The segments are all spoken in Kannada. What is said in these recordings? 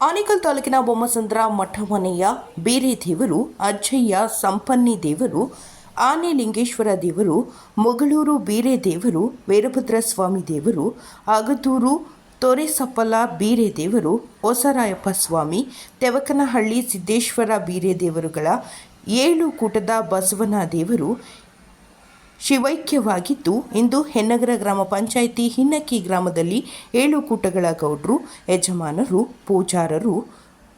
ಆನೇಕಲ್ ತಾಲೂಕಿನ ಬೊಮ್ಮಸಂದ್ರ ಮಠಮನೆಯ ಬೇರೆ ದೇವರು ಅಜ್ಜಯ್ಯ ಸಂಪನ್ನಿ ದೇವರು ಆನೆ ಲಿಂಗೇಶ್ವರ ದೇವರು, ಮೊಗಳೂರು ಬೀರೆ ದೇವರು, ವೀರಭದ್ರ ಸ್ವಾಮಿ ದೇವರು ಅಗದೂರು ತೊರೆಸಪ್ಪಲ ಬೀರೆ ದೇವರು, ಹೊಸರಾಯಪ್ಪ ಸ್ವಾಮಿ, ತೆವಕನಹಳ್ಳಿ ಸಿದ್ದೇಶ್ವರ ಬೀರೆ ದೇವರುಗಳ, ಏಳು ಕೂಟದ ಬಸವನ ದೇವರು ಶಿವೈಕ್ಯವಾಗಿದ್ದು, ಇಂದು ಹೆನ್ನಗರ ಗ್ರಾಮ ಪಂಚಾಯಿತಿ ಹಿನ್ನಕ್ಕಿ ಗ್ರಾಮದಲ್ಲಿ ಏಳು ಕೂಟಗಳ ಗೌಡ್ರು, ಯಜಮಾನರು, ಪೂಜಾರರು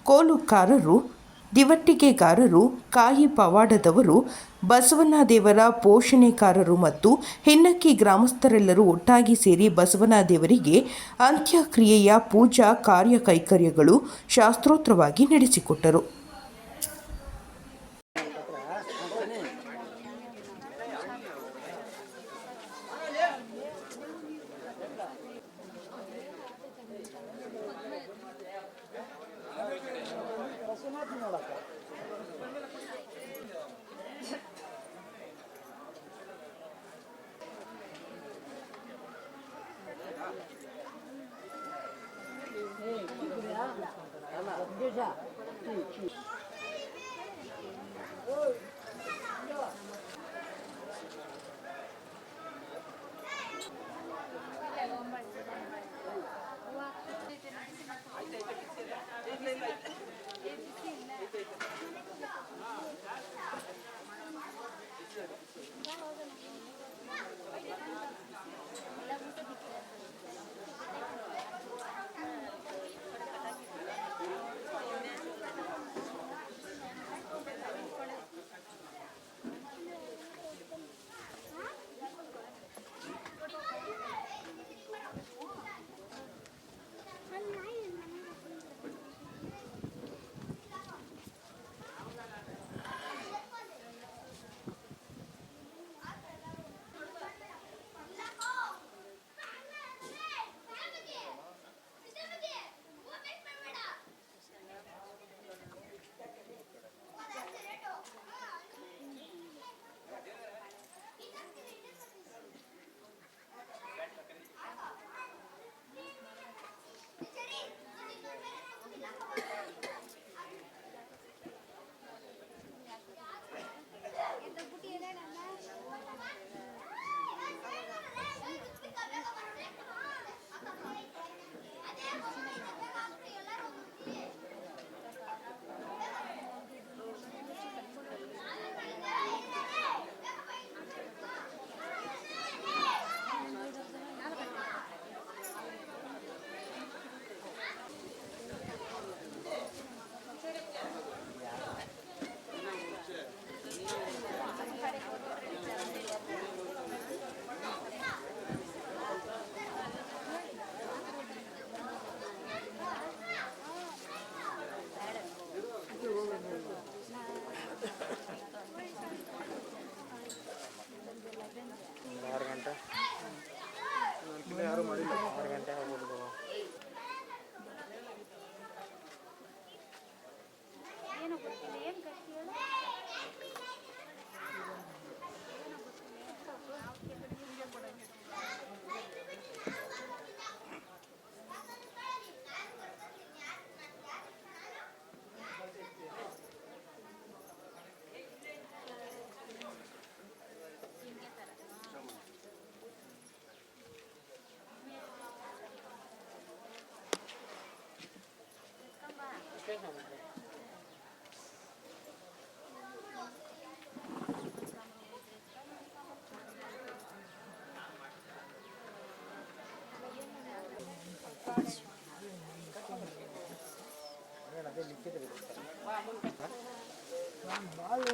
ಕೋಲುಕಾರರು ದಿವಟ್ಟಿಗೆಗಾರರು, ಕಾಯಿ ಪವಾಡದವರು ಬಸವನ ದೇವರ ಪೋಷಣೆಕಾರರು ಮತ್ತು ಹೆನ್ನಕ್ಕಿ ಗ್ರಾಮಸ್ಥರೆಲ್ಲರೂ ಒಟ್ಟಾಗಿ ಸೇರಿ ಬಸವನ ದೇವರಿಗೆ ಅಂತ್ಯಕ್ರಿಯೆಯ ಪೂಜಾ ಕಾರ್ಯ ಕೈಕರ್ಯಗಳು ಶಾಸ್ತ್ರೋತ್ರವಾಗಿ ನಡೆಸಿಕೊಟ್ಟರು.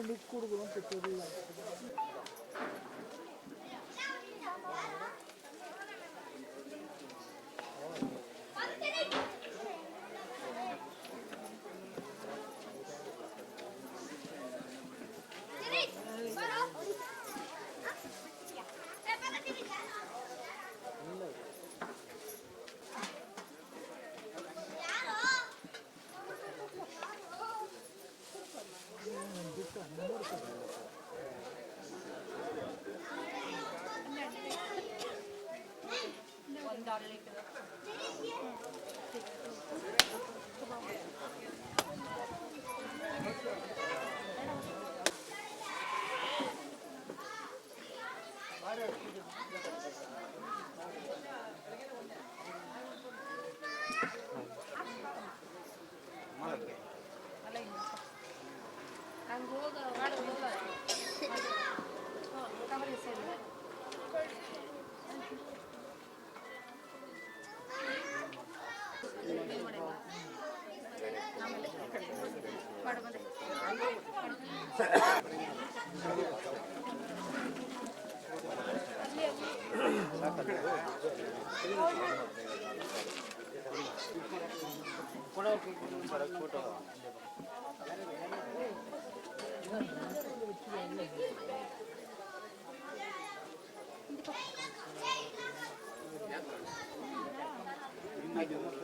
ಮಿಕ್ಕು ಹುಡುಗರು ಅಂತ ಹೋಗ ಹೋಗ ಕಮಲ ಸೇರಿದೆ I do.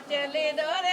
ಅವರ ಚೆಲ್ಲಿದೋರೆ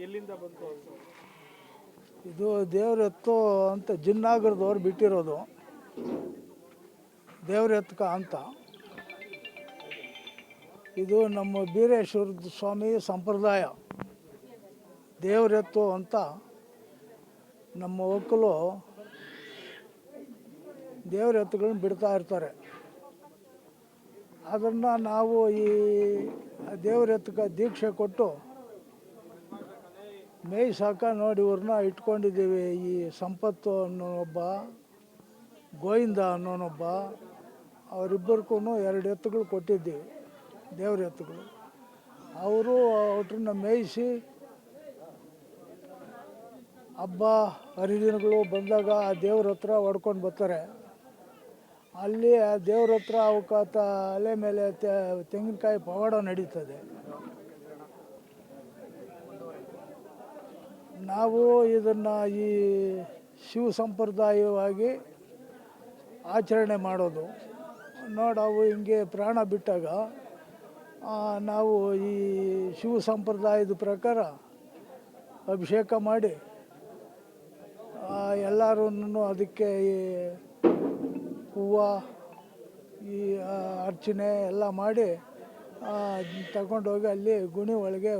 ಎಲ್ಲಿಂದ ಬಂತು ಇದು ದೇವ್ರ ಎತ್ತು ಅಂತ ಜಿನ್ನಾಗರದವ್ರು ಬಿಟ್ಟಿರೋದು. ದೇವ್ರ ಎತ್ಕ ಅಂತ. ಇದು ನಮ್ಮ ಬೀರೇಶ್ವರ ಸ್ವಾಮಿ ಸಂಪ್ರದಾಯ. ದೇವರೆತ್ತು ಅಂತ ನಮ್ಮ ಒಕ್ಕಲು ದೇವ್ರ ಎತ್ತುಗಳನ್ನ ಬಿಡ್ತಾ ಇರ್ತಾರೆ. ಅದನ್ನು ನಾವು ಈ ದೇವ್ರ ಎತ್ತಕ ದೀಕ್ಷೆ ಕೊಟ್ಟು ಮೇಯ್ಸಾಕ ನೋಡಿ ಇವ್ರನ್ನ ಇಟ್ಕೊಂಡಿದ್ದೀವಿ. ಈ ಸಂಪತ್ತು ಅನ್ನೋನೊಬ್ಬ, ಗೋವಿಂದ ಅನ್ನೋನೊಬ್ಬ ಅವರಿಬ್ಬರಿಗೂ ಎರಡು ಎತ್ತುಗಳು ಕೊಟ್ಟಿದ್ದೀವಿ ದೇವ್ರ ಎತ್ತುಗಳು. ಅವರು ಅವ್ರನ್ನ ಮೇಯಿಸಿ ಹಬ್ಬ ಹರಿದಿನಗಳು ಬಂದಾಗ ಆ ದೇವ್ರ ಹತ್ರ ಹೊಡ್ಕೊಂಡು ಬರ್ತಾರೆ. ಅಲ್ಲಿ ಆ ದೇವ್ರ ಹತ್ರ ಅವಕ್ಕ ಅಲೆ ಮೇಲೆ ತೆಂಗಿನಕಾಯಿ ಪವಾಡ ನಡೀತದೆ. ನಾವು ಇದನ್ನು ಈ ಶಿವ ಸಂಪ್ರದಾಯವಾಗಿ ಆಚರಣೆ ಮಾಡೋದು. ನೋಡವು ಹಿಂಗೆ ಪ್ರಾಣ ಬಿಟ್ಟಾಗ ನಾವು ಈ ಶಿವ ಸಂಪ್ರದಾಯದ ಪ್ರಕಾರ ಅಭಿಷೇಕ ಮಾಡಿ ಎಲ್ಲರೂ ಅದಕ್ಕೆ ಈ ಹೂವು, ಈ ಅರ್ಚನೆ ಎಲ್ಲ ಮಾಡಿ ತಗೊಂಡೋಗಿ ಅಲ್ಲಿ ಗುಣಿ ಒಳಗೆ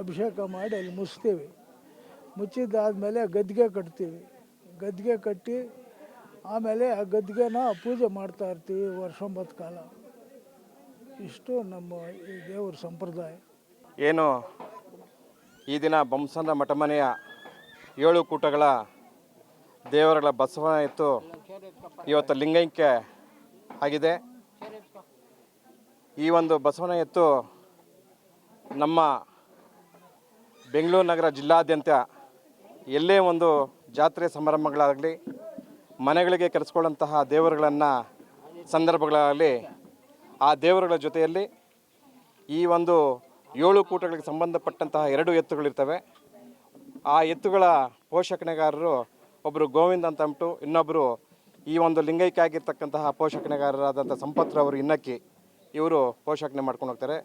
ಅಭಿಷೇಕ ಮಾಡಿ ಅಲ್ಲಿ ಮುಚ್ತೀವಿ. ಮುಚ್ಚಿದ್ದಾದಮೇಲೆ ಗದ್ದಿಗೆ ಕಟ್ತೀವಿ. ಗದ್ದಿಗೆ ಕಟ್ಟಿ ಆಮೇಲೆ ಆ ಗದ್ದಿಗೆನ ಪೂಜೆ ಮಾಡ್ತಾ ಇರ್ತೀವಿ ವರ್ಷೊಂಬತ್ತು ಕಾಲ. ಇಷ್ಟು ನಮ್ಮ ಈ ದೇವ್ರ ಸಂಪ್ರದಾಯ. ಏನು? ಈ ದಿನ ಬೊಮ್ಮಸಂದ್ರ ಮಠಮನೆಯ ಏಳು ಕೂಟಗಳ ದೇವರುಗಳ ಬಸವನ ಇತ್ತು ಇವತ್ತು ಲಿಂಗೈಕ್ಯ ಆಗಿದೆ. ಈ ಒಂದು ಬಸವನ ಎತ್ತು ನಮ್ಮ ಬೆಂಗಳೂರು ನಗರ ಜಿಲ್ಲಾದ್ಯಂತ ಎಲ್ಲೇ ಒಂದು ಜಾತ್ರೆ ಸಮಾರಂಭಗಳಾಗಲಿ, ಮನೆಗಳಿಗೆ ಕರೆಸ್ಕೊಳ್ಳುವಂತಹ ದೇವರುಗಳನ್ನು ಸಂದರ್ಭಗಳಾಗಲಿ, ಆ ದೇವರುಗಳ ಜೊತೆಯಲ್ಲಿ ಈ ಒಂದು ಏಳು ಕೂಟಗಳಿಗೆ ಸಂಬಂಧಪಟ್ಟಂತಹ ಎರಡು ಎತ್ತುಗಳಿರ್ತವೆ. ಆ ಎತ್ತುಗಳ ಪೋಷಕಣೆಗಾರರು ಒಬ್ಬರು ಗೋವಿಂದ್ ಅಂತ ಅಂದ್ಬಿಟ್ಟು ಇನ್ನೊಬ್ಬರು ಈ ಒಂದು ಲಿಂಗೈಕ್ಯ ಆಗಿರ್ತಕ್ಕಂತಹ ಪೋಷಕಣೆಗಾರರಾದಂಥ ಸಂಪತ್ರವರು ಇನ್ನಕ್ಕಿ, ಇವರು ಪೋಷಕನೆ ಮಾಡ್ಕೊಂಡು ಹೋಗ್ತಾರೆ.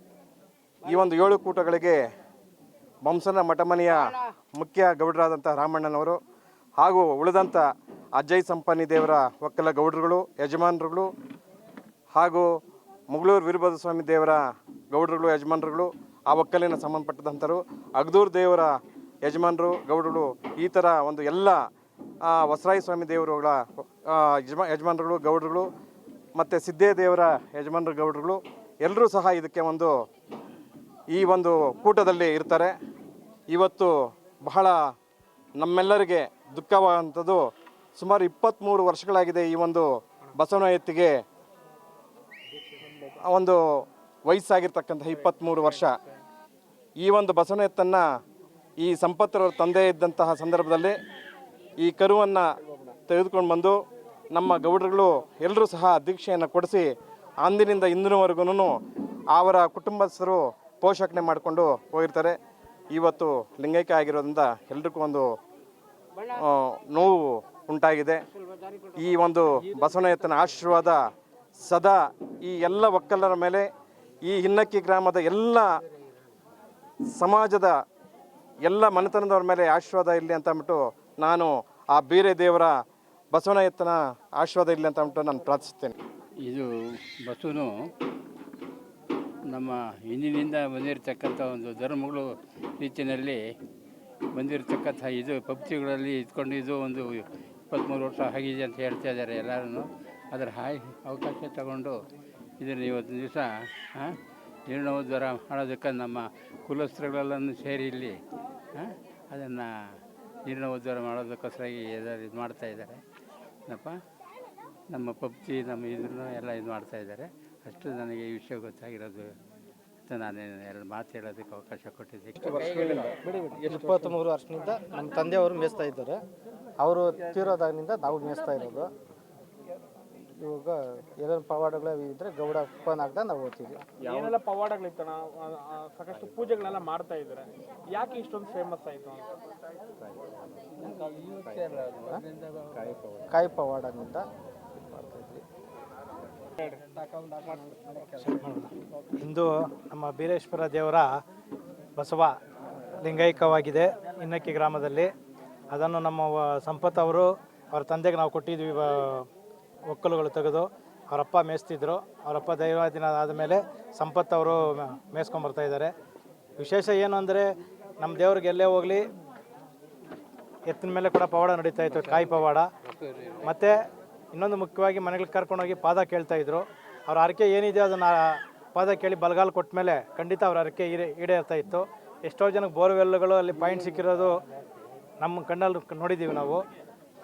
ಈ ಒಂದು ಏಳು ಕೂಟಗಳಿಗೆ ಬಂಸನ ಮಠಮನೆಯ ಮುಖ್ಯ ಗೌಡರಾದಂಥ ರಾಮಣ್ಣನವರು ಹಾಗೂ ಉಳಿದಂಥ ಅಜಯ್ ಸಂಪನ್ನಿ ದೇವರ ಒಕ್ಕಲ ಗೌಡರುಗಳು, ಯಜಮಾನರುಗಳು ಹಾಗೂ ಮುಗಳೂರು ವೀರಭದ್ರ ಸ್ವಾಮಿ ದೇವರ ಗೌಡರುಗಳು, ಯಜಮಾನರುಗಳು, ಆ ಒಕ್ಕಲಿನ ಸಂಬಂಧಪಟ್ಟಂಥರು ಅಗ್ದೂರ್ ದೇವರ ಯಜಮಾನರು, ಗೌಡರುಗಳು ಈ ಥರ ಒಂದು ಎಲ್ಲ ಆ, ಹೊಸರಾಯ ಸ್ವಾಮಿ ದೇವರುಗಳ ಯಜಮಾ ಯಜಮಾನರುಗಳು ಗೌಡರುಗಳು ಮತ್ತು ಸಿದ್ದೇ ದೇವರ ಯಜಮಾನರು ಗೌಡರುಗಳು ಎಲ್ಲರೂ ಸಹ ಇದಕ್ಕೆ ಒಂದು ಈ ಒಂದು ಕೂಟದಲ್ಲಿ ಇರ್ತಾರೆ. ಇವತ್ತು ಬಹಳ ನಮ್ಮೆಲ್ಲರಿಗೆ ದುಃಖವಾದಂಥದ್ದು ಸುಮಾರು ಇಪ್ಪತ್ತ್ಮೂರು ವರ್ಷಗಳಾಗಿದೆ ಈ ಒಂದು ಬಸವನ ಎತ್ತಿಗೆ ಒಂದು ವಯಸ್ಸಾಗಿರ್ತಕ್ಕಂಥ ಇಪ್ಪತ್ತ್ಮೂರು ವರ್ಷ. ಈ ಒಂದು ಬಸವನ ಎತ್ತನ್ನು ಈ ಸಂಪತ್ತರವ್ರ ತಂದೆ ಇದ್ದಂತಹ ಸಂದರ್ಭದಲ್ಲಿ ಈ ಕರುವನ್ನು ತೆಗೆದುಕೊಂಡು ಬಂದು ನಮ್ಮ ಗೌಡರುಗಳು ಎಲ್ಲರೂ ಸಹ ದೀಕ್ಷೆಯನ್ನು ಕೊಡಿಸಿ ಅಂದಿನಿಂದ ಇಂದಿನವರೆಗೂ ಅವರ ಕುಟುಂಬಸ್ಥರು ಪೋಷಕಣೆ ಮಾಡಿಕೊಂಡು ಹೋಗಿರ್ತಾರೆ. ಇವತ್ತು ಲಿಂಗೈಕ್ಯ ಆಗಿರೋದ್ರಿಂದ ಎಲ್ರಿಗೂ ಒಂದು ನೋವು ಉಂಟಾಗಿದೆ. ಈ ಒಂದು ಬಸವನಯತ್ತನ ಆಶೀರ್ವಾದ ಸದಾ ಈ ಎಲ್ಲ ಒಕ್ಕಲರ ಮೇಲೆ, ಈ ಹಿನ್ನಕ್ಕಿ ಗ್ರಾಮದ ಎಲ್ಲ ಸಮಾಜದ ಎಲ್ಲ ಮನೆತನದವ್ರ ಮೇಲೆ ಆಶೀರ್ವಾದ ಇರಲಿ ಅಂತ ಅಂದ್ಬಿಟ್ಟು ನಾನು ಆ ಬೀರೆ ದೇವರ ಬಸವನ ಎತ್ತನ ಆಶೀರ್ವಾದ ಇರಲಿ ಅಂತ ಅಂದ್ಬಿಟ್ಟು ನಾನು ಪ್ರಾರ್ಥಿಸ್ತೇನೆ ಇದು ಬಸವನು ನಮ್ಮ ಹಿಂದಿನಿಂದ ಬಂದಿರತಕ್ಕಂಥ ಒಂದು ಧರ್ಮಗಳು ರೀತಿಯಲ್ಲಿ ಬಂದಿರತಕ್ಕಂಥ ಇದು ಪಬ್ಜಿಗಳಲ್ಲಿ ಇದ್ಕೊಂಡು ಇದು ಒಂದು ಇಪ್ಪತ್ತ್ಮೂರು ವರ್ಷ ಆಗಿದೆ ಅಂತ ಹೇಳ್ತಾ ಇದ್ದಾರೆ ಎಲ್ಲರೂ ಅದರ ಹಾಯ್ ಅವಕಾಶ ತಗೊಂಡು ಇದನ್ನು ಇವತ್ತು ದಿವಸ ಜೀರ್ಣೋದ್ಧಾರ ಮಾಡೋದಕ್ಕೆ ನಮ್ಮ ಕುಲಸ್ತ್ರಗಳೆಲ್ಲನೂ ಸೇರಿ ಇಲ್ಲಿ ಅದನ್ನು ಜೀರ್ಣೋದ್ಧಾರ ಮಾಡೋದಕ್ಕೋಸ್ಕರಾಗಿ ಎಲ್ಲರೂ ಇದು ಮಾಡ್ತಾ ಇದ್ದಾರೆ. ಏನಪ್ಪ? ನಮ್ಮ ಪಬ್ಜಿ, ನಮ್ಮ ಇದನ್ನು ಎಲ್ಲ ಇದು ಮಾಡ್ತಾ ಇದ್ದಾರೆ. ಅಷ್ಟು ನನಗೆ ಈ ವಿಷಯ ಗೊತ್ತಾಗಿರೋದು ಅಂತ ನಾನು ಎರಡು ಮಾತು ಹೇಳೋದಕ್ಕೆ ಅವಕಾಶ ಕೊಟ್ಟಿದ್ದೆ ಇಪ್ಪತ್ತ್ಮೂರು ವರ್ಷದಿಂದ ನಮ್ಮ ತಂದೆಯವರು ಮೇಯಿಸ್ತಾ ಇದ್ದಾರೆ. ಅವರು ತೀರೋದಾಗಿನಿಂದ ನಾವು ಮೇಯಿಸ್ತಾ ಇರೋದು. ಇವಾಗ ಏನೇನು ಪವಾಡಗಳು ಇದ್ರೆ ಗೌಡ ಫೋನ್ ಹಾಕ್ದ ನಾವು ಓದ್ತೀವಿ ಏನೆಲ್ಲ ಪವಾಡಗಳಿತ್ತಣ ಸಾಕಷ್ಟು ಪೂಜೆಗಳೆಲ್ಲ ಮಾಡ್ತಾ ಇದ್ದಾರೆ ಯಾಕೆ ಇಷ್ಟೊಂದು ಫೇಮಸ್ ಆಯಿತು ಅಂತ? ಕಾಯಿ ಪವಾಡ ಮಾಡ್ತಾ ಇದ್ವಿ. ಇಂದು ನಮ್ಮ ಬೀರೇಶ್ವರ ದೇವರ ಬಸವ ಲಿಂಗೈಕವಾಗಿದೆ ಇನ್ನಕ್ಕಿ ಗ್ರಾಮದಲ್ಲಿ. ಅದನ್ನು ನಮ್ಮ ಸಂಪತ್ ಅವರು ಅವ್ರ ತಂದೆಗೆ ನಾವು ಕೊಟ್ಟಿದ್ವಿ ಒಕ್ಕಲುಗಳು ತೆಗೆದು ಅವರಪ್ಪ ಮೇಯಿಸ್ತಿದ್ರು. ಅವರಪ್ಪ ದೈವಾದಿನ ಆದಮೇಲೆ ಸಂಪತ್ತು ಅವರು ಮೇಯಿಸ್ಕೊಂಬರ್ತಾ ಇದ್ದಾರೆ. ವಿಶೇಷ ಏನು ಅಂದರೆ ನಮ್ಮ ದೇವ್ರಿಗೆ ಎಲ್ಲೇ ಹೋಗಲಿ, ಎತ್ತಿನ ಮೇಲೆ ಕೂಡ ಪವಾಡ ನಡೀತಾ ಇತ್ತು, ಕಾಯಿ ಪವಾಡ. ಮತ್ತು ಇನ್ನೊಂದು ಮುಖ್ಯವಾಗಿ ಮನೆಗಳಿಗೆ ಕರ್ಕೊಂಡೋಗಿ ಪಾದ ಕೇಳ್ತಾ ಇದ್ರು. ಅವ್ರ ಹರಕೆ ಏನಿದೆ ಅದನ್ನು ಪಾದ ಕೇಳಿ ಬಲಗಾಲು ಕೊಟ್ಟ ಮೇಲೆ ಖಂಡಿತ ಅವ್ರ ಹರಕೆ ಈಡೇ ಈಡೇರ್ತಾ ಇತ್ತು. ಎಷ್ಟೋ ಜನಕ್ಕೆ ಬೋರ್ವೆಲ್ಗಳು ಅಲ್ಲಿ ಪಾಯಿಂಟ್ ಸಿಕ್ಕಿರೋದು ನಮ್ಮ ಕಣ್ಣಲ್ಲಿ ನೋಡಿದ್ದೀವಿ ನಾವು.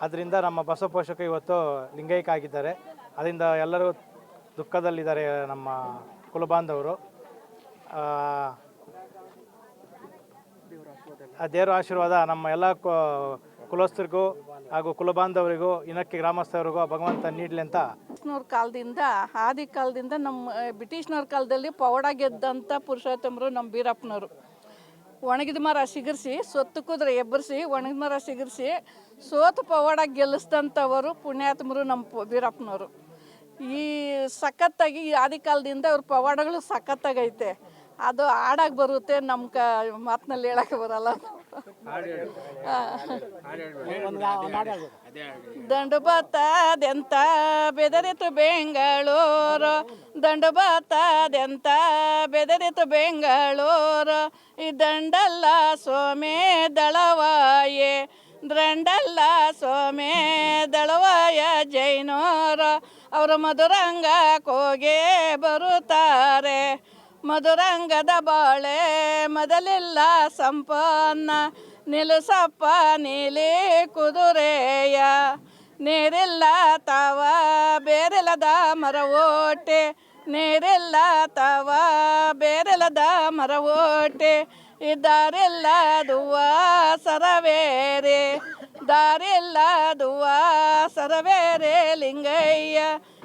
ಅದರಿಂದ ನಮ್ಮ ಬಸವ ಪೋಷಕ ಇವತ್ತು ಲಿಂಗೈಕ ಆಗಿದ್ದಾರೆ ಅದರಿಂದ ಎಲ್ಲರೂ ದುಃಖದಲ್ಲಿದ್ದಾರೆ ನಮ್ಮ ಕುಲಬಾಂಧವರು. ದೇವರ ಆಶೀರ್ವಾದ ನಮ್ಮ ಎಲ್ಲ ಕುಲಸ್ಥರಿಗೂ ಹಾಗೂ ಕುಲಬಾಂಧವರಿಗೂ, ಇನಕ್ಕೆ ಗ್ರಾಮಸ್ಥರಿಗೂ ಭಗವಂತ ನೀಡಲಿ ಅಂತ ಬ್ರಿಟಿಷ್ನವ್ರ ಕಾಲದಿಂದ ಆದಿ ಕಾಲದಿಂದ ನಮ್ಮ ಬ್ರಿಟಿಷ್ನವ್ರ ಕಾಲದಲ್ಲಿ ಪವಾಡ ಗೆದ್ದಂಥ ಪುರುಷೋತ್ತಮರು ನಮ್ಮ ಬೀರಪ್ಪನವರು ಒಣಗಿದ ಮರ ಸಿಗರ್ಸಿ, ಸೊತ್ತು ಕುದ್ರೆ ಎಬ್ಬರಿಸಿ ಒಣಗಿದ ಮರ ಸಿಗರ್ಸಿ, ಸೋತು ಪವಾಡ ಗೆಲ್ಲಿಸಿದಂಥವರು ಪುಣ್ಯಾತ್ಮರು ನಮ್ಮ ವೀರಪ್ಪನವರು. ಈ ಸಖತ್ತಾಗಿ ಈ ಆದಿ ಕಾಲದಿಂದ ಅವ್ರ ಪವಾಡಗಳು ಸಖತ್ತಾಗೈತೆ. ಅದು ಹಾಡಾಗಿ ಬರುತ್ತೆ ನಮ್ಮ ಕ ಮಾತಿನಲ್ಲಿ ಹೇಳಕ್ಕೆ ಬರಲ್ಲ. ದಂಡು ಬತ್ತದೆಂತ ಬೆದರಿತು ಬೆಂಗಳೂರು, ದಂಡು ಬತ್ತದೆಂತ ಬೆದರಿತು ಬೆಂಗಳೂರು ದಂಡಲ್ಲ ಸೋಮೆ ದಳವಾಯೆ. ದಂಡಲ್ಲ ಸೋಮೆ ದಳವಾಯ ಜೈನೋರ. ಅವರು ಮಧುರಂಗ ಕೋಗೆ ಬರುತ್ತಾರೆ. ಮಧುರಂಗದ ಬಾಳೆ ಮೊದಲಿಲ್ಲ ಸಂಪನ್ನ. ನಿಲುಸಪ್ಪ ನೀಲಿ ಕುದುರೆಯ. ನೀರಿಲ್ಲ ತಾವ, ಬೇರಿಲ್ಲದ ಮರ ಓಟೆ. ನೀರಿಲ್ಲ ತಾವ ಮರ ಓಟೆ ಈ ದಾರಿಲ್ಲ ಸರವೇರೆ. ದಾರಿಲ್ಲ ದುವ ಸರವೇರೆ ಲಿಂಗಯ್ಯ,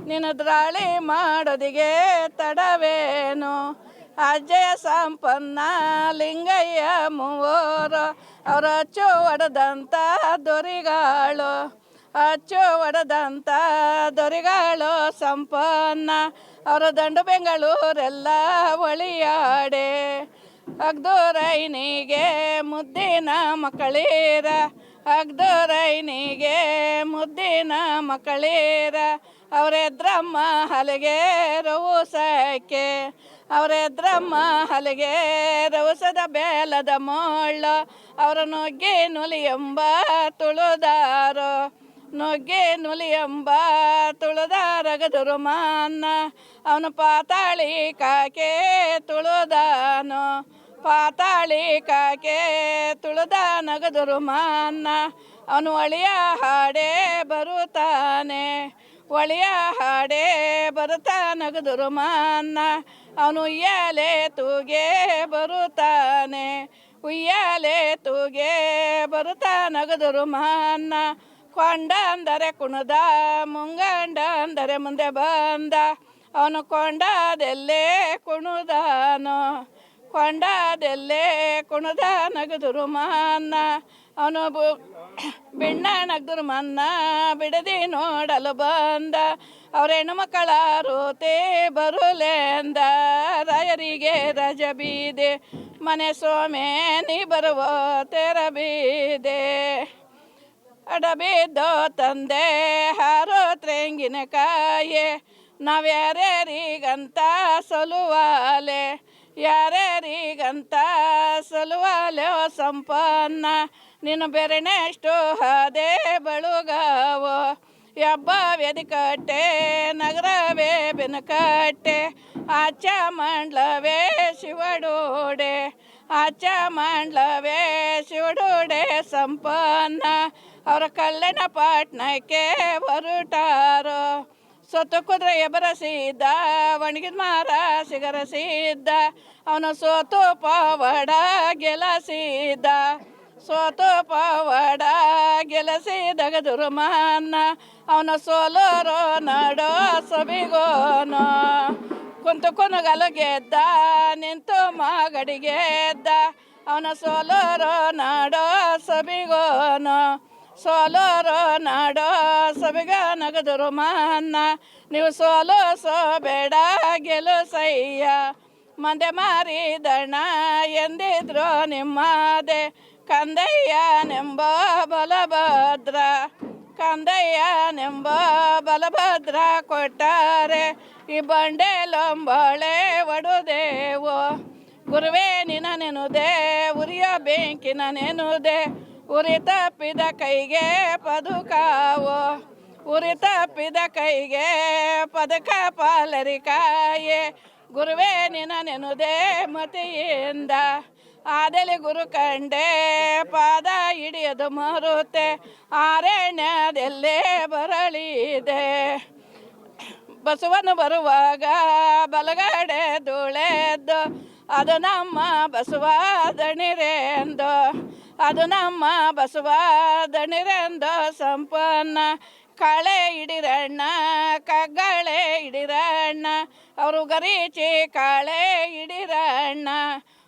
ನಿನ್ನ ದ್ರಾಳಿ ಮಾಡೋದಿಗೆ ತಡವೇನು? ಅಜಯ ಸಂಪನ್ನ ಲಿಂಗಯ್ಯ ಮೂವರು, ಅವರ ಅಚ್ಚು ಒಡೆದಂಥ ದೊರಿಗಾಳು. ಅಚ್ಚು ಒಡೆದಂಥ ದೊರಿಗಾಳು ಸಂಪನ್ನ ಅವರ ದಂಡು ಬೆಂಗಳೂರೆಲ್ಲ ಒಳಿಯಾಡೆ. ಅಗ್ದೋರೈನಿಗೆ ಮುದ್ದಿನ ಮಕ್ಕಳೀರ. ಅಗ್ದೋರೈನಿಗೆ ಮುದ್ದಿನ ಮಕ್ಕಳೀರ. ಅವರೆದ್ರಮ್ಮ ಹಲಗೆ ರವುಸಕ್ಕೆ ಅವರೆದ್ರಮ್ಮ ಹಲಗೆ ರವಸದ ಬೇಲದ ಮೋಳ್ಳ. ಅವರ ನುಗ್ಗೆ ನುಲಿ ಎಂಬ ತುಳುದಾರೋ. ನುಗ್ಗಿ ನುಲಿ ಎಂಬ ತುಳುದಾರಗದುರು ಮಾನ್ನ ಅವನು ಪಾತಾಳಿ ಕಾಕೆ ತುಳುದಾನು. ಪಾತಾಳಿ ಕಾಕೆ ತುಳುದ ನಗದುರು ಮಾನ್ನ. ಅವನು ಒಳಿಯ ಹಾಡೇ ಬರುತ್ತಾನೆ. ಒಳಿಯ ಹಾಡೇ ಬರುತ್ತಾ ನಗದುರು ಮಾನ್ನ. ಅವನು ಉಯ್ಯಾಲೆ ತೂಗೆ ಬರುತ್ತಾನೆ. ಉಯ್ಯಾಲೆ ತೂಗೆ ಬರುತ್ತಾ ನಗದುರು ಮಾನ್ನ. ಕೊಂಡ ಅಂದರೆ ಕುಣದ ಮುಂಗಂಡ ಅಂದರೆ ಮುಂದೆ ಬಂದ. ಅವನು ಕೊಂಡಾದೆಲ್ಲೇ ಕುಣುದಾನು, ಕೊಂಡಾದೆಲ್ಲೇ ಕುಣುದ ನಗದುರು ಮಾನ್ನ ಅವನು ಬಿಣ್ಣ ನಗದುರು ಮನ್ನ ಬಿಡದಿ ನೋಡಲು ಬಂದ. ಅವ್ರ ಹೆಣ್ಣುಮಕ್ಕಳ ರೋತೆ ಬರುಲೆಂದ ರಾಯರಿಗೆ ರಜ ಬೀದೆ, ಮನೆ ಸೋಮೆ ನೀ ಬರುವ ತೆರ ಬೀದೆ. ಅಡಬಿದ್ದೋ ತಂದೆ, ಹಾರೋ ತೆಂಗಿನಕಾಯಿ ನಾವ್ಯಾರ್ಯಾರಿಗಂತ ಸಲುವಾಲೆ, ಯಾರ್ಯಾರಿಗಂತ ಸಲುವಾಲೆ ಸಂಪನ್ನ, ನಿನ್ನ ಬೆರಣೆಷ್ಟು ಹದೆ ಬಳುಗಾವೋ ಯಬ್ಬ ವೆದಿಕಟ್ಟೆ, ನಗರವೇ ಬೆನಕಟ್ಟೆ, ಆಚ ಮಂಡ್ಲವೇ ಶಿವಡೋಡೆ, ಆಚ ಮಂಡ್ಲವೇ ಶಿವಡೋಡೆ ಸಂಪನ್ನ, ಅವರ ಕಲ್ಯಾಣ ಪಾಟ್ನಕ್ಕೆ ಹೊರಟಾರೋ ಸೊತ್ತು ಕುದುರೆ ಎಬರಸಿದ್ದ, ಒಣಗಿದ ಮಾರ ಸಿಗರಸಿದ್ದ, ಅವನು ಸೋತು ಪವಾಡ ಗೆಲಸಿದ್ದ. ಸೋತು ಪವಾಡ ಗೆಲಸಿದಗದುರು ಮಾನ್ನ ಅವನ ಸೋಲೋರೋ ನಡೋ ಸಬಿಗೋನು ಕುಂತು ಕುನುಗಲು ಗೆದ್ದ, ನಿಂತು ಮಾಗಡಿಗೆದ್ದ ಅವನ ಸೋಲೋರೋ ನಡೋ ಸಬಿಗೋನು ಸೋಲೋರೋ ನಾಡೋ ಸಬಿಗ ನಗದರು ಮಾನ್ನ. ನೀವು ಸೋ ಬೇಡ ಗೆಲುಸಯ್ಯ ಮಂದೆ ಮಾರಿದಣ ಎಂದಿದ್ರು ನಿಮ್ಮದೆ. ಕಂದಯ್ಯ ನೆಂಬ ಬಲಭದ್ರ. ಕಂದಯ್ಯ ನೆಂಬ ಬಲಭದ್ರ ಕೊಟ್ಟಾರೆ, ಈ ಬಂಡೆ ಲೊಂಬಳೆ ಒಡುದೇವು. ಗುರುವೇ ನಿನ ನೆನುದೆ ಉರಿಯ ಬೆಂಕಿನ ನೆನುದೆ ಉರಿ ತಪ್ಪಿದ ಕೈಗೆ ಪದುಕಾವು. ಉರಿ ತಪ್ಪಿದ ಕೈಗೆ ಪದಕ ಪಾಲರಿಕಾಯೆ ಗುರುವೇ ನಿನ ನೆನುದೇ ಮತಿಯಿಂದ. ಆದಲಿ ಗುರು ಕಂಡೆ ಪಾದ ಹಿಡಿಯದು ಮರುತೆ. ಆರಣ್ಯದಲ್ಲೇ ಬರಳಿದೆ. ಬಸವನು ಬರುವಾಗ ಬಲಗಡೆ ಧೂಳೆದ್ದು ಅದು ನಮ್ಮ ಬಸವ ದಣಿರೆಂದು ಅದು ನಮ್ಮ ಬಸವ ದಣಿರಂದು ಸಂಪನ್ನ. ಕಳೆ ಹಿಡಿರಣ್ಣ ಕಗ್ಗಳೆ ಹಿಡಿರಣ್ಣ ಅವರು ಗರೀಚಿ ಕಾಳೆ ಹಿಡಿರಣ್ಣ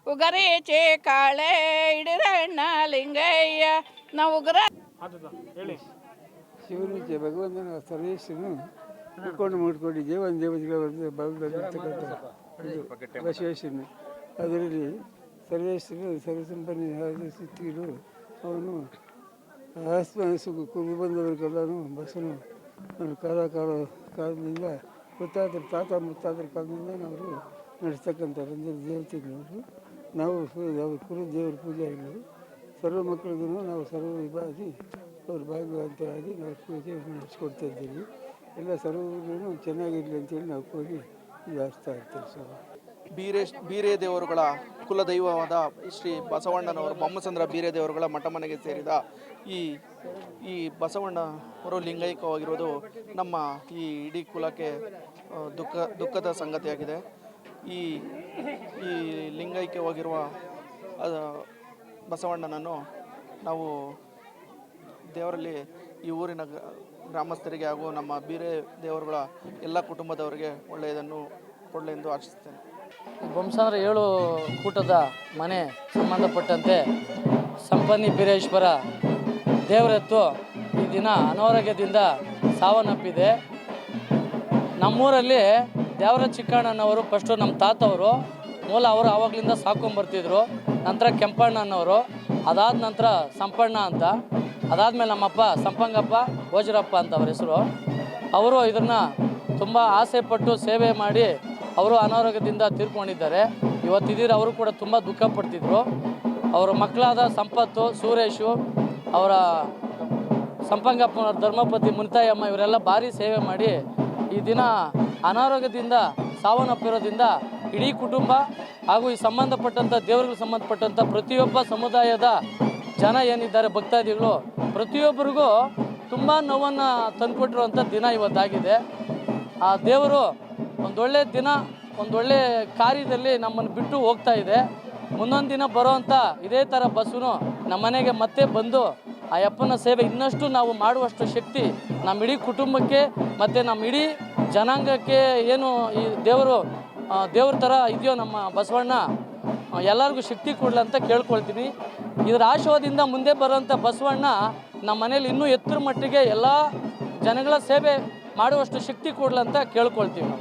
ಉಗರೀಚಿ ಕಾಳೆ ಹಿಡಿರಣ್ಣ ಲಿಂಗಯ್ಯ. ನಾವು ಉಗ್ರ ಶಿವನಿಗೆ ಭಗವಂತನ ಸರ್ವೇಶನು ಮುಟ್ಕೊಂಡು ಮುಟ್ಕೊಂಡು ಒಂದು ದೇವತೆಗಳ ಬಸವೇಶ್ವರನು. ಅದರಲ್ಲಿ ಸರ್ವೇಶ್ವರನು ಸರ್ವಸಂಪನ್ನ ಸಿಕ್ಕಿರು ಅವನು ಆಸ್ಮನಸ್ಸು ಕುರು ಬಂದವರಿಗೆಲ್ಲನೂ ಬಸವನು ಅವನು ಕಾಲ ಕಾಲ ಕಾಲದಿಂದ ಮುತ್ತಾತರ, ತಾತ ಮುತ್ತಾತರ ಕಾಲದಿಂದ ಅವರು ನಡೆಸ್ತಕ್ಕಂಥ ಬಂದಿರೋ ದೇವತೆಗಳವರು ನಾವು ಅವ್ರ ಕುರು ದೇವರ ಪೂಜಾರಿಗಳು. ಸರ್ವ ಮಕ್ಕಳಿಗೂ ನಾವು ಸರ್ವ ವಿಭಾಗಿ ಅವ್ರ ಭಾಗವಂತರಾಗಿ ನಾವು ಪೂಜೆ ನಡೆಸ್ಕೊಡ್ತಾ ಇದ್ದೀವಿ. ಎಲ್ಲ ಸರ್ವರಿಗೂ ಚೆನ್ನಾಗಿರಲಿ ಅಂತೇಳಿ ನಾವು ಕೋರಿ ಇದಾಗ್ತಾ ಇರ್ತೀವಿ ಸರ್. ಬೀರೇಶ್ ಬೀರೆ ದೇವರುಗಳ ಕುಲದೈವವಾದ ಶ್ರೀ ಬಸವಣ್ಣನವರು, ಬೊಮ್ಮಸಂದ್ರ ಬೀರೆ ದೇವರುಗಳ ಮಠ ಮನೆಗೆ ಸೇರಿದ ಈ ಈ ಬಸವಣ್ಣವರು ಲಿಂಗೈಕ್ಯವಾಗಿರೋದು ನಮ್ಮ ಈ ಇಡೀ ಕುಲಕ್ಕೆ ದುಃಖ, ದುಃಖದ ಸಂಗತಿಯಾಗಿದೆ. ಈ ಈ ಲಿಂಗೈಕ್ಯವಾಗಿರುವ ಬಸವಣ್ಣನನ್ನು ನಾವು ದೇವರಲ್ಲಿ ಈ ಊರಿನ ಗ್ರ- ಗ್ರಾಮಸ್ಥರಿಗೆ ಹಾಗೂ ನಮ್ಮ ಬೀರೆ ದೇವರುಗಳ ಎಲ್ಲ ಕುಟುಂಬದವರಿಗೆ ಒಳ್ಳೆಯದನ್ನು ಕೊಡಲೆಂದು ಆಶಿಸ್ತೇನೆ. ಬೊಮ್ಮಸಂದ್ರ ಏಳು ಕೂಟದ ಮನೆ ಸಂಬಂಧಪಟ್ಟಂತೆ ಸಂಪನ್ನಿ ಬೀರೇಶ್ವರ ದೇವರೆತ್ತು ಈ ದಿನ ಅನಾರೋಗ್ಯದಿಂದ ಸಾವನ್ನಪ್ಪಿದೆ. ನಮ್ಮೂರಲ್ಲಿ ದೇವರ ಚಿಕ್ಕಣ್ಣನವರು, ಫಸ್ಟು ನಮ್ಮ ತಾತವರು, ಮೂಲ ಅವರು ಆವಾಗಲಿಂದ ಸಾಕೊಂಬರ್ತಿದ್ರು. ನಂತರ ಕೆಂಪಣ್ಣನವರು, ಅದಾದ ನಂತರ ಸಂಪಣ್ಣ ಅಂತ. ಅದಾದಮೇಲೆ ನಮ್ಮಪ್ಪ ಸಂಪಂಗಪ್ಪ ಗೋಜರಪ್ಪ ಅಂತ ಅವ್ರ ಹೆಸರು. ಅವರು ಇದನ್ನು ತುಂಬ ಆಸೆ ಪಟ್ಟು ಸೇವೆ ಮಾಡಿ ಅವರು ಅನಾರೋಗ್ಯದಿಂದ ತೀರ್ಕೊಂಡಿದ್ದಾರೆ. ಇವತ್ತಿದ್ದೀರ ಅವರು ಕೂಡ ತುಂಬ ದುಃಖ ಪಡ್ತಿದ್ರು. ಅವರ ಮಕ್ಕಳಾದ ಸಂಪತ್ತು, ಸುರೇಶು, ಅವರ ಸಂಪಂಗಪ್ಪನವ್ರ ಧರ್ಮಪತಿ ಮುನಿತಾಯಮ್ಮ ಇವರೆಲ್ಲ ಭಾರಿ ಸೇವೆ ಮಾಡಿ ಈ ದಿನ ಅನಾರೋಗ್ಯದಿಂದ ಸಾವನ್ನಪ್ಪಿರೋದ್ರಿಂದ ಇಡೀ ಕುಟುಂಬ ಹಾಗೂ ಈ ಸಂಬಂಧಪಟ್ಟಂಥ ದೇವರಿಗೆ ಸಂಬಂಧಪಟ್ಟಂಥ ಪ್ರತಿಯೊಬ್ಬ ಸಮುದಾಯದ ಜನ ಏನಿದ್ದಾರೆ ಭಕ್ತಾದಿಗಳು, ಪ್ರತಿಯೊಬ್ಬರಿಗೂ ತುಂಬ ನೋವನ್ನು ತಂದುಕೊಟ್ಟಿರುವಂಥ ದಿನ ಇವತ್ತಾಗಿದೆ. ಆ ದೇವರು ಒಂದೊಳ್ಳೆ ದಿನ, ಒಂದೊಳ್ಳೆ ಕಾರ್ಯದಲ್ಲಿ ನಮ್ಮನ್ನು ಬಿಟ್ಟು ಹೋಗ್ತಾ ಇದೆ. ಮುಂದೊಂದು ದಿನ ಬರೋವಂಥ ಇದೇ ಥರ ಬಸ್ಸು ನಮ್ಮ ಮನೆಗೆ ಮತ್ತೆ ಬಂದು ಆ ಅಪ್ಪನ ಸೇವೆ ಇನ್ನಷ್ಟು ನಾವು ಮಾಡುವಷ್ಟು ಶಕ್ತಿ ನಮ್ಮ ಇಡೀ ಕುಟುಂಬಕ್ಕೆ ಮತ್ತು ನಮ್ಮ ಇಡೀ ಜನಾಂಗಕ್ಕೆ ಏನು ಈ ದೇವರು ದೇವ್ರ ಥರ ಇದೆಯೋ ನಮ್ಮ ಬಸವಣ್ಣ ಎಲ್ಲರಿಗೂ ಶಕ್ತಿ ಕೊಡ್ಲಿ ಅಂತ ಕೇಳ್ಕೊಳ್ತೀನಿ. ಇದರ ಆಶೀರ್ವಾದದಿಂದ ಮುಂದೆ ಬರುವಂಥ ಬಸವಣ್ಣ ನಮ್ಮ ಮನೇಲಿ ಇನ್ನೂ ಎತ್ತರ ಮಟ್ಟಿಗೆ ಎಲ್ಲ ಜನಗಳ ಸೇವೆ ಮಾಡುವಷ್ಟು ಶಕ್ತಿ ಕೊಡ್ಲಿ ಅಂತ ಕೇಳ್ಕೊಳ್ತೀವಿ